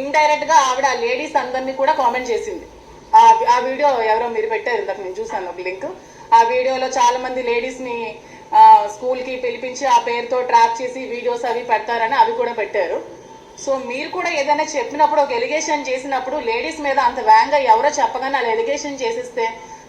ఇండైరెక్ట్గా ఆవిడ ఆ లేడీస్ అందరినీ కూడా కామెంట్ చేసింది. ఆ ఆ వీడియో ఎవరో మీరు పెట్టారు ఇందాక నేను చూసాను ఒక లింక్ ఆ వీడియోలో చాలా మంది లేడీస్ని స్కూల్కి పిలిపించి ఆ పేరుతో ట్రాప్ చేసి వీడియోస్ అవి పెడతారని అవి కూడా పెట్టారు. సో మీరు కూడా ఏదైనా చెప్పినప్పుడు ఒక ఎలిగేషన్ చేసినప్పుడు లేడీస్ మీద అంత వేగంగా ఎవరో చెప్పగానే అలా ఎలిగేషన్ చేసిస్తే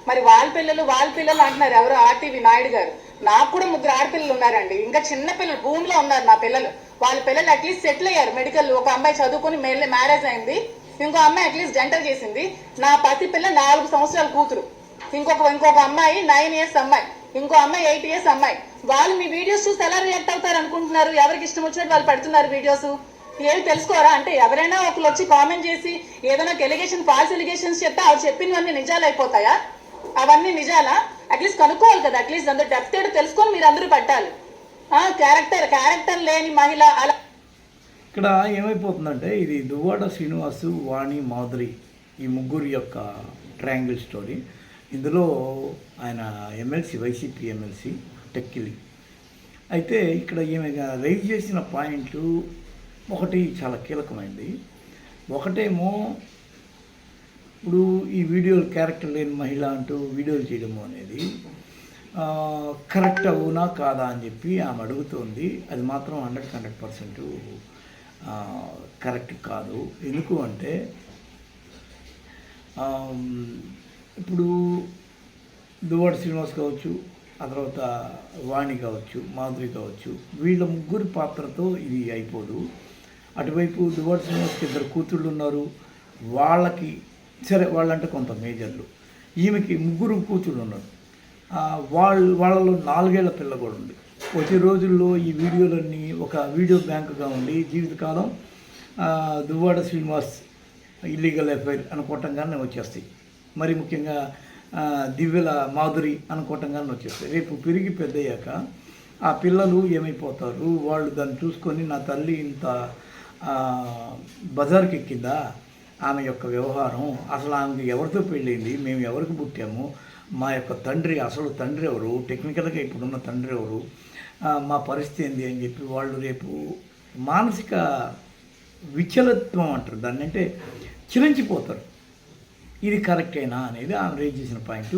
మరి వాళ్ళ పిల్లలు వాళ్ళ పిల్లలు అంటున్నారు ఎవరో? ఆర్టీవీ నాయుడు గారు. నాకు కూడా ముగ్గురు ఆడపిల్లలు ఉన్నారండి. ఇంకా చిన్న పిల్లలు భూమిలో ఉన్నారు నా పిల్లలు. వాళ్ళ పిల్లలు అట్లీస్ట్ సెటిల్ అయ్యారు. మెడికల్ ఒక అమ్మాయి చదువుకుని మ్యారేజ్ అయింది. ఇంకో అమ్మాయి అట్లీస్ట్ డెంటల్ చేసింది. నా పసి పిల్ల నాలుగు సంవత్సరాల కూతురు. ఇంకొక ఇంకొక అమ్మాయి నైన్ ఇయర్స్ అమ్మాయి. ఇంకో అమ్మాయి ఎయిట్ ఇయర్స్ అమ్మాయి. వాళ్ళు మీ వీడియోస్ చూసి ఎలా రియాక్ట్ అవుతారు అనుకుంటున్నారు? ఎవరికి ఇష్టం వచ్చినట్టు వాళ్ళు పెడుతున్నారు వీడియోస్ ఏమి తెలుసుకోరా? అంటే ఎవరైనా ఒకరు వచ్చి కామెంట్ చేసి ఏదైనా ఎలిగేషన్ ఫాల్స్ ఎలిగేషన్స్ చెప్తే అవి చెప్పినవన్నీ నిజాలు అయిపోతాయా? అవన్నీ నిజాలా? అట్లీస్ట్ కనుక్కోవాలి కదా. అట్లీస్ట్ అందరూ డెప్త్ ఏడు తెలుసుకొని మీరు అందరూ పెట్టాలి. క్యారెక్టర్ క్యారెక్టర్ లేని మహిళ అలా ఇక్కడ ఏమైపోతుందంటే ఇది దువ్వాడ శ్రీనివాసు వాణి మాధురి ఈ ముగ్గురు యొక్క ట్రయాంగిల్ స్టోరీ ఇందులో ఆయన ఎమ్మెల్సీ వైసీపీ ఎమ్మెల్సీ టెక్కిలి అయితే ఇక్కడ ఈమె రైజ్ చేసిన పాయింట్లు ఒకటి చాలా కీలకమైంది. ఒకటేమో ఇప్పుడు ఈ వీడియో క్యారెక్టర్ లేని మహిళ అంటూ వీడియోలు చేయడము అనేది కరెక్ట్ అవునా కాదా అని చెప్పి ఆమె అడుగుతోంది. అది మాత్రం హండ్రెడ్ హండ్రెడ్ పర్సెంట్ కరెక్ట్ కాదు. ఎందుకు అంటే ఇప్పుడు దువ్వాడ శ్రీనివాస్ కావచ్చు ఆ తర్వాత వాణి కావచ్చు మాధురి కావచ్చు వీళ్ళ ముగ్గురి పాత్రతో ఇది అయిపోదు. అటువైపు దువ్వాడ శ్రీనివాస్కి ఇద్దరు కూతుళ్ళు ఉన్నారు. వాళ్ళకి సరే వాళ్ళంటే కొంత మేజర్లు. ఈమెకి ముగ్గురు కూతురు ఉన్నారు. వాళ్ళ వాళ్ళు వాళ్ళలో నాలుగేళ్ళ పిల్ల కూడా ఉంది. వచ్చే రోజుల్లో ఈ వీడియోలన్నీ ఒక వీడియో బ్యాంకుగా ఉండి జీవితకాలం దువ్వాడ శ్రీనివాస్ ఇల్లీగల్ ఎఫైర్ అనుకోవటంగానే వచ్చేస్తాయి. మరి ముఖ్యంగా దివ్యల మాధురి అనుకోవటంగానే వచ్చేస్తాయి. రేపు పెరిగి పెద్దయ్యాక ఆ పిల్లలు ఏమైపోతారు? వాళ్ళు దాన్ని చూసుకొని నా తల్లి ఇంత బజార్కి ఎక్కిందా ఆమె యొక్క వ్యవహారం అసలు ఆమెకు ఎవరితో పెళ్ళింది మేము ఎవరికి పుట్టాము మా యొక్క తండ్రి అసలు తండ్రి ఎవరు టెక్నికల్గా ఇప్పుడున్న తండ్రి ఎవరు మా పరిస్థితి ఏంది అని చెప్పి వాళ్ళు రేపు మానసిక విచలత్వం అంటారు. దాన్ని అంటే చిరించిపోతారు ఇది కరెక్టేనా అనేది ఆమె రేజ్ చేసిన పాయింట్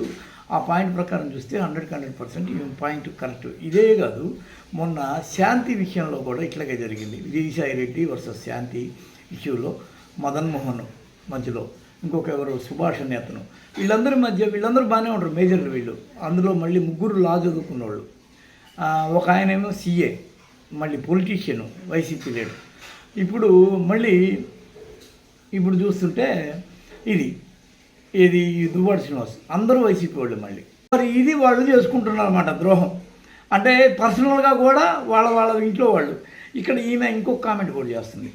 ఆ పాయింట్ ప్రకారం చూస్తే హండ్రెడ్కి హండ్రెడ్ పర్సెంట్ ఈ పాయింట్ కరెక్ట్ ఇదే కాదు మొన్న శాంతి విషయంలో కూడా ఇట్లాగే జరిగింది. విజయసాయి రెడ్డి వర్సెస్ శాంతి ఇష్యూలో మదన్ మోహన్ మధ్యలో. ఇంకొక ఎవరు? సుభాష్ అనే అతను. వీళ్ళందరి మధ్య వీళ్ళందరూ బాగానే ఉంటారు మేజర్లు వీళ్ళు. అందులో మళ్ళీ ముగ్గురు లా చదువుకున్న వాళ్ళు ఒక ఆయనేమో సీఏ మళ్ళీ పొలిటీషియను వైసీపీ లేడు ఇప్పుడు మళ్ళీ ఇప్పుడు చూస్తుంటే ఇది ఇది దువ్వాడ శ్రీనివాస్. అందరూ వైసీపీ వాళ్ళు మళ్ళీ. మరి ఇది వాళ్ళు చేసుకుంటున్నారు అనమాట ద్రోహం. అంటే పర్సనల్గా కూడా వాళ్ళ వాళ్ళ ఇంట్లో వాళ్ళు. ఇక్కడ ఈమె ఇంకొక కామెంట్ కూడా చేస్తుంది.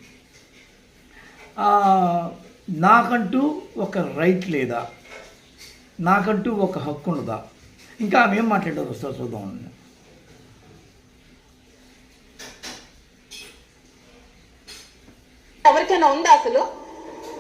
నాకంటూ ఒక రైట్ లేదా? నాకంటూ ఒక హక్కు ఉండదా ఇంకా ఆమె ఏం మాట్లాడారు వస్తారు చూద్దాం. ఎవరికైనా ఉందా అసలు?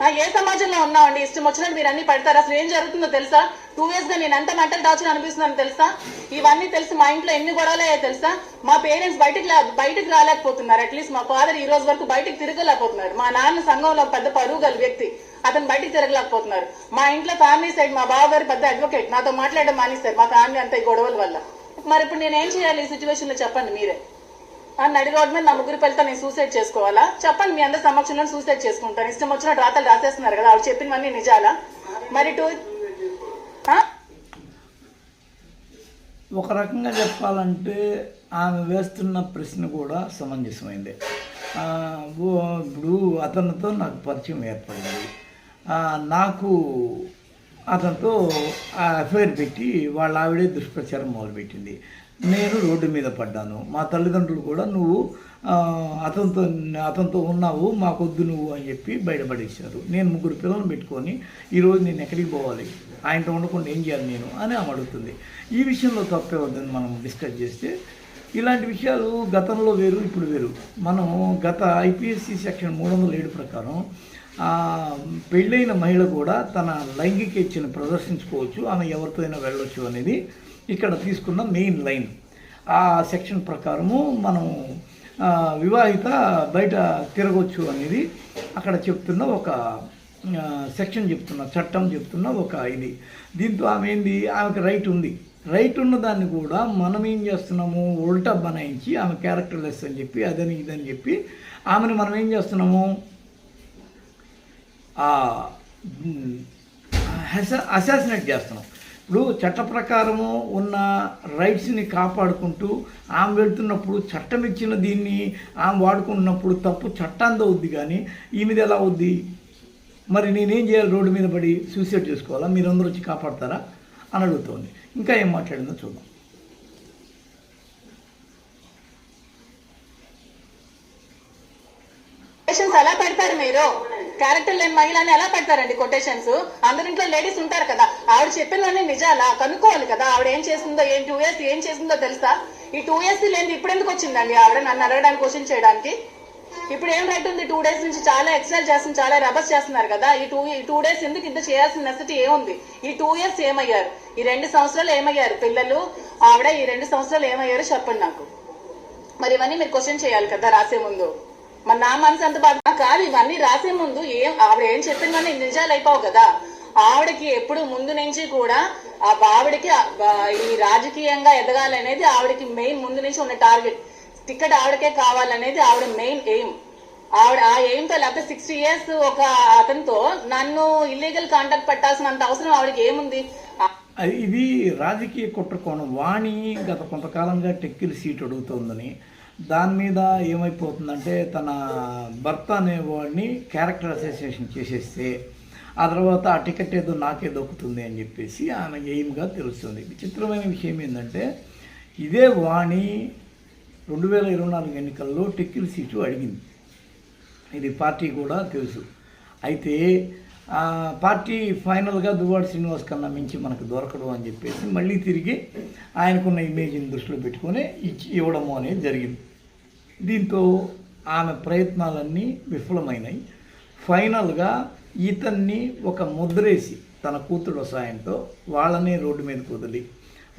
ఏ సమాజంలో ఉన్నామండి ఇష్టం వచ్చినట్టు మీరు అన్ని పడతారు. అసలు ఏం జరుగుతుందో తెలుసా? టూ ఇయర్స్గా నేను ఎంత మెంటల్ టార్చర్ అనిపిస్తున్నాను తెలుసా? ఇవన్నీ తెలుసు. మా ఇంట్లో ఎన్ని గొడవలయ్యా తెలుసా? మా పేరెంట్స్ బయటకు రా- బయటకు రాలేకపోతున్నారు. అట్లీస్ట్ మా ఫాదర్ ఈ రోజు వరకు బయటకు తిరగలేకపోతున్నారు. మా నాన్న సంఘంలో పెద్ద పరువు గల వ్యక్తి. అతను బయటికి తిరగలేకపోతున్నారు. మా ఇంట్లో ఫ్యామిలీ సైడ్ మా బావ గారు పెద్ద అడ్వకేట్ నాతో మాట్లాడడం మానేస్తారు మా ఫ్యామిలీ అంతా ఈ గొడవల వల్ల. మరి ఇప్పుడు నేను ఏం చేయాలి ఈ సిచ్యువేషన్లో చెప్పండి మీరే. నడి రోడ్డు మీద నా ముగ్గురు పిల్లతో నేను సూసైడ్ చేసుకోవాలా? చెప్పండి మీ అందరి సమక్షంలో సూసైడ్ చేసుకుంటాను. ఇష్టం వచ్చినట్టు రాతలు రాసేస్తున్నారు కదా ఆవిడ చెప్పినవన్నీ నిజాలా? మరి టూ ఒక రకంగా చెప్పాలంటే ఆమె వేస్తున్న ప్రశ్న కూడా సమంజసమైంది. ఇప్పుడు అతనితో నాకు పరిచయం ఏర్పడింది. నాకు అతనితో అఫైర్ పెట్టి వాళ్ళ ఆవిడే దుష్ప్రచారం మొదలుపెట్టింది. నేను రోడ్డు మీద పడ్డాను. మా తల్లిదండ్రులు కూడా నువ్వు అతనితో అతనితో ఉన్నావు మాకొద్దు నువ్వు అని చెప్పి బయటపడేశారు. నేను ముగ్గురు పిల్లలను పెట్టుకొని ఈరోజు నేను ఎక్కడికి పోవాలి? ఆయనతో ఉండకుండా ఏం చేయాలి నేను? అని ఆమె అడుగుతుంది. ఈ విషయంలో తప్పే వద్దని మనం డిస్కస్ చేస్తే ఇలాంటి విషయాలు గతంలో వేరు ఇప్పుడు వేరు. మనం గత ఐపీఎస్సి సెక్షన్ మూడు వందల ఏడు ప్రకారం పెళ్ళైన మహిళ కూడా తన లైంగిక ఇచ్చిన ప్రదర్శించుకోవచ్చు ఆమె ఎవరితో అయినా వెళ్ళొచ్చు అనేది ఇక్కడ తీసుకున్న మెయిన్ లైన్ ఆ సెక్షన్ ప్రకారము మనం వివాహిత బయట తిరగొచ్చు అనేది అక్కడ చెప్తున్న ఒక సెక్షన్ చెప్తున్న చట్టం చెప్తున్న ఒక ఇది. దీంతో ఆమె ఏంది? ఆమెకు రైట్ ఉంది. రైట్ ఉన్న దాన్ని కూడా మనం ఏం చేస్తున్నాము? ఉల్టా బనాయించి ఆమె క్యారెక్టర్ లెస్ అని చెప్పి అదని ఇదని చెప్పి ఆమెను మనం ఏం చేస్తున్నాము? అసాసినేట్ చేస్తున్నాం. ఇప్పుడు చట్ట ప్రకారము ఉన్న రైట్స్ని కాపాడుకుంటూ ఆమె వెళ్తున్నప్పుడు చట్టం ఇచ్చిన దీన్ని ఆమె వాడుకున్నప్పుడు తప్పు చట్టాందో అవుద్ది కానీ ఈ మీద ఎలా అవుద్ది మరి నేనేం చేయాలి? రోడ్డు మీద పడి సూసైడ్ చేసుకోవాలా? మీరందరూ వచ్చి కాపాడతారా? అని అడుగుతోంది. ఇంకా ఏం మాట్లాడిందో చూద్దాం. ఎలా పెడతారు మీరు. క్యారెక్టర్ లేని మహిళని ఎలా పెడతారండి కొటేషన్స్ అందరింట్లో లేడీస్ ఉంటారు కదా. ఆవిడ చెప్పినవన్నీ నిజాలా? కనుక్కోవాలి కదా. ఆవిడ ఏం చేసిందో ఏం టూ ఇయర్స్ ఏం చేసిందో తెలుసా? ఈ టూ ఇయర్స్ లేని ఇప్పుడు ఎందుకు వచ్చిందండి ఆవిడ నన్ను అడగడానికి క్వశ్చన్ చేయడానికి? ఇప్పుడు ఏం రైట్ ఉంది? టూ డేస్ నుంచి చాలా ఎక్సైజ్ చేస్తున్నారు చాలా రబస్ చేస్తున్నారు కదా. ఈ టూ ఈ టూ డేస్ ఎందుకు ఇంత చేయాల్సిన నెసిటీ ఏముంది? ఈ టూ ఇయర్స్ ఏమయ్యారు? ఈ రెండు సంవత్సరాలు ఏమయ్యారు? పిల్లలు ఆవిడ ఈ రెండు సంవత్సరాలు ఏమయ్యారు చెప్పండి నాకు. మరి ఇవన్నీ మీరు క్వశ్చన్ చేయాలి కదా రాసే ముందు. మరి నా మనసు అంత బాధ కాదు ఇవన్నీ రాసే ముందు ఏం ఆవిడ ఏం చెప్పిందని నిజాలు అయిపోవు కదా. ఆవిడకి ఎప్పుడు ముందు నుంచి కూడా ఆ ఆవిడకి ఈ రాజకీయంగా ఎదగాలనేది ఆవిడకి మెయిన్ ముందు నుంచి ఉన్న టార్గెట్. టికెట్ ఆవిడకే కావాలనేది ఆవిడ మెయిన్ ఎయిమ్. ఆవిడ ఆ ఎయిమ్తో లేకపోతే సిక్స్టీ ఇయర్స్ ఒక అతనితో నన్ను ఇల్లీగల్ కాంటాక్ట్ పెట్టాల్సినంత అవసరం ఆవిడకి ఏముంది? ఇది రాజకీయ కుట్రకోణం వాణి గత కొంతకాలంగా టెక్కిల్ సీట్ అడుగుతోందని దాని మీద ఏమైపోతుందంటే తన భర్త అనేవాడిని క్యారెక్టర్ అసోసియేషన్ చేసేస్తే ఆ తర్వాత ఆ టికెట్ ఏదో నాకే దొక్కుతుంది అని చెప్పేసి ఆమె ఎయిమ్గా తెలుస్తుంది. విచిత్రమైన విషయం ఏంటంటే ఇదే వాణి రెండు వేల ఇరవై నాలుగు ఎన్నికల్లో టెక్కిల్ సీటు అడిగింది. ఇది పార్టీ కూడా తెలుసు. అయితే పార్టీ ఫైనల్గా దువ్వాడ శ్రీనివాస్ కన్నా మించి మనకు దొరకడు అని చెప్పేసి మళ్ళీ తిరిగి ఆయనకున్న ఇమేజ్ని దృష్టిలో పెట్టుకొని ఇచ్చి ఇవ్వడము అనేది జరిగింది. దీంతో ఆమె ప్రయత్నాలన్నీ విఫలమైనాయి. ఫైనల్గా ఇతన్ని ఒక ముద్రేసి తన కూతురు సాయంతో వాళ్ళనే రోడ్డు మీదకి వదిలి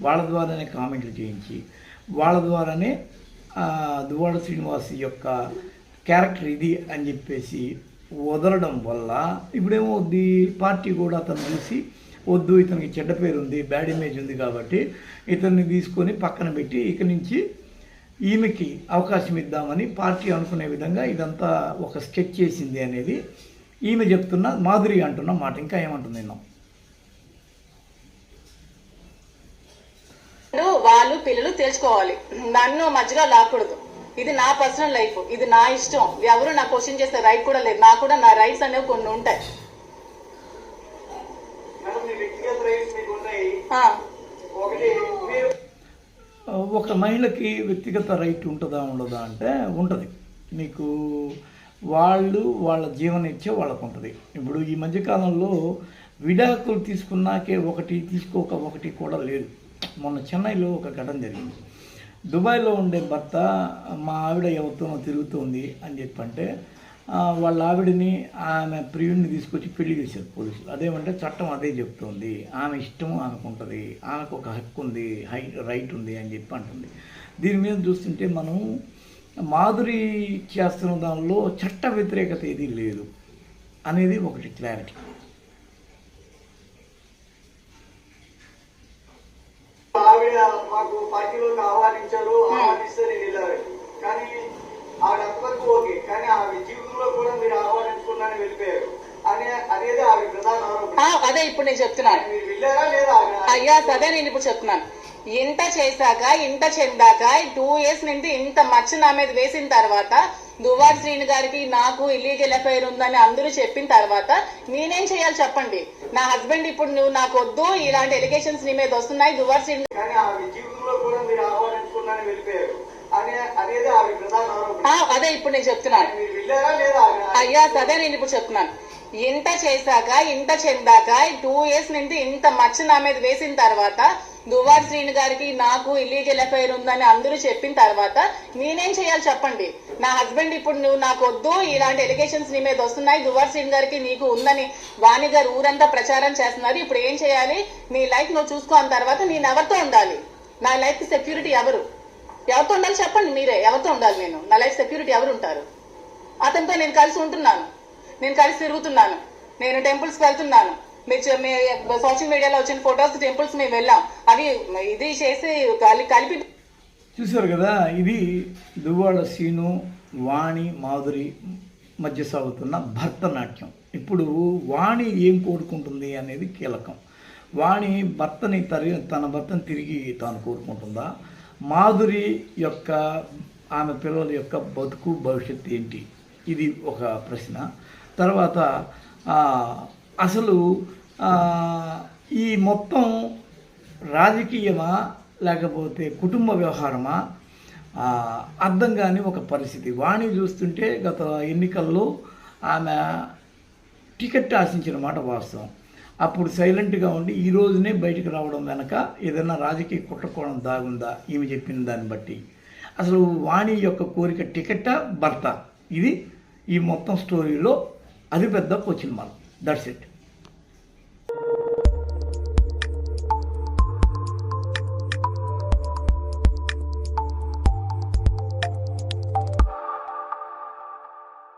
వాళ్ళ ద్వారానే కామెంట్లు చేయించి వాళ్ళ ద్వారానే దువ్వాడ శ్రీనివాస్ యొక్క క్యారెక్టర్ ఇది అని చెప్పేసి వదలడం వల్ల ఇప్పుడేమవుద్ది పార్టీ కూడా అతను చూసి వద్దు ఇతనికి చెడ్డ పేరు ఉంది బ్యాడ్ ఇమేజ్ ఉంది కాబట్టి ఇతన్ని తీసుకొని పక్కన పెట్టి ఇక నుంచి ఈమెకి అవకాశం ఇద్దామని పార్టీ అనుకునే విధంగా ఇదంతా ఒక స్కెచ్ చేసింది అనేది ఈమె చెప్తున్న మాధురి అంటున్న మాట. ఇంకా ఏమంటుంది నిన్న వాళ్ళు పిల్లలు తెలుసుకోవాలి నన్ను మధ్యలో లాకూడదు ఇది నా పర్సనల్ లైఫ్ ఇది నా ఇష్టం. ఎవరు నా క్వశ్చన్ చేసే రైట్ కూడా లేదు. నాకు కూడా నా రైట్స్ అనేవి కొన్ని ఉంటాయి. మేడం మీ వ్యక్తిగత రైట్స్ మీకు ఉన్నాయి. ఆ, ఒకటి మీరు ఒక మహిళకి వ్యక్తిగత రైట్ ఉంటుందా ఉండదా అంటే ఉంటుంది. మీకు వాళ్ళు వాళ్ళ జీవనిచ్చే వాళ్ళకు ఉంటుంది. ఇప్పుడు ఈ మధ్యకాలంలో విడాకులు తీసుకున్నాకే ఒకటి తీసుకోక ఒకటి కూడా లేదు. మొన్న చెన్నైలో ఒక ఘటన జరిగింది. దుబాయ్లో ఉండే భర్త మా ఆవిడ ఎవరితోనో తిరుగుతోంది అని చెప్పంటే వాళ్ళ ఆవిడని ఆమె ప్రియుడిని తీసుకొచ్చి పెళ్ళి చేశారు పోలీసులు. అదేమంటే చట్టం అదే చెప్తోంది. ఆమె ఇష్టం ఆమెకుంటుంది. ఆమెకు ఒక హక్కు ఉంది హై రైట్ ఉంది అని చెప్పి అంటుంది. దీని మీద చూస్తుంటే మనం మాధురి చేస్తున్న దానిలో చట్ట వ్యతిరేకత ఏది లేదు అనేది ఒకటి క్లారిటీ ఆవిడ మాకు పార్టీలోకి ఆహ్వానించారు ఆహ్వానిస్తే నేను వెళ్ళారు కానీ ఆవిడ అంతవరకు ఓకే కానీ ఆవిడ జీవితంలో కూడా మీరు ఆహ్వానించుకున్నారని వెళ్ళిపోయారు అనే అనేది ఆవిడ ప్రధాన ఆరోపణ ఆ, అదే ఇప్పుడు నేను చెప్తున్నాను. అయ్యా అదే నేను ఇప్పుడు చెప్తున్నాను. ఇంత చేశాక ఇంత చెందాక టూ ఇయర్స్ నుండి ఇంత మచ్చ నా మీద వేసిన తర్వాత దువార్ శ్రీని గారికి నాకు ఇల్లీగల్ ఎఫ్ఐఆర్ ఉందని అందరూ చెప్పిన తర్వాత నేనేం చేయాలి చెప్పండి? నా హస్బెండ్ ఇప్పుడు నువ్వు నాకు వద్దు ఇలాంటి ఎలిగేషన్స్ నీ మీద వస్తున్నాయి దువార్ శ్రీని అదే ఇప్పుడు నేను చెప్తున్నాను. అయ్యా అదే నేను ఇప్పుడు చెప్తున్నాను. ఇంత చేశాక ఇంత చెందాక టూ ఇయర్స్ నుండి ఇంత మచ్చ నా మీద వేసిన తర్వాత దువార్ శ్రీని గారికి నాకు ఇల్లీగల్ ఎఫ్ఐఆర్ ఉందని అందరూ చెప్పిన తర్వాత నేనేం చేయాలి చెప్పండి? నా హస్బెండ్ ఇప్పుడు నువ్వు నాకు వద్దు ఇలాంటి ఎలిగేషన్స్ నీ మీద వస్తున్నాయి దువార్ శ్రీని గారికి నీకు ఉందని వాణి గారు ఊరంతా ప్రచారం చేస్తున్నారు. ఇప్పుడు ఏం చేయాలి? నీ లైఫ్ నువ్వు చూసుకోని తర్వాత నేను ఎవరితో ఉండాలి? నా లైఫ్ సెక్యూరిటీ ఎవరు? ఎవరితో ఉండాలి చెప్పండి మీరే ఎవరితో ఉండాలి నేను? నా లైఫ్ సెక్యూరిటీ ఎవరు ఉంటారు? అతనితో నేను కలిసి ఉంటున్నాను. నేను కలిసి తిరుగుతున్నాను. నేను టెంపుల్స్ వెళ్తున్నాను. మీరు మీ సోషల్ మీడియాలో వచ్చిన ఫొటోస్ టెంపుల్స్ మేము వెళ్ళాం. అవి ఇది చేసి కలి- కలిపి చూశారు కదా ఇది దువ్వాడ సీను వాణి మాధురి మధ్య సాగుతున్న భరతనాట్యం. ఇప్పుడు వాణి ఏం కోరుకుంటుంది అనేది కీలకం. వాణి భర్తని తరి తన భర్తను తిరిగి తాను కోరుకుంటుందా? మాధురి యొక్క ఆమె పిల్లల యొక్క బతుకు భవిష్యత్తు ఏంటి? ఇది ఒక ప్రశ్న. తర్వాత అసలు ఈ మొత్తం రాజకీయమా లేకపోతే కుటుంబ వ్యవహారమా అర్థం కాని ఒక పరిస్థితి. వాణి చూస్తుంటే గత ఎన్నికల్లో ఆమె టికెట్ ఆశించిన మాట వాస్తవం. అప్పుడు సైలెంట్గా ఉండి ఈ రోజునే బయటకు రావడం వెనక ఏదైనా రాజకీయ కుట్రకోణం దాగుందా? ఈమె చెప్పిన దాన్ని బట్టి. అసలు వాణి యొక్క కోరిక టికెట్టా భర్త? ఇది ఈ మొత్తం స్టోరీలో అది పెద్ద క్వశ్చన్ మార్క్ దట్స్ ఇట్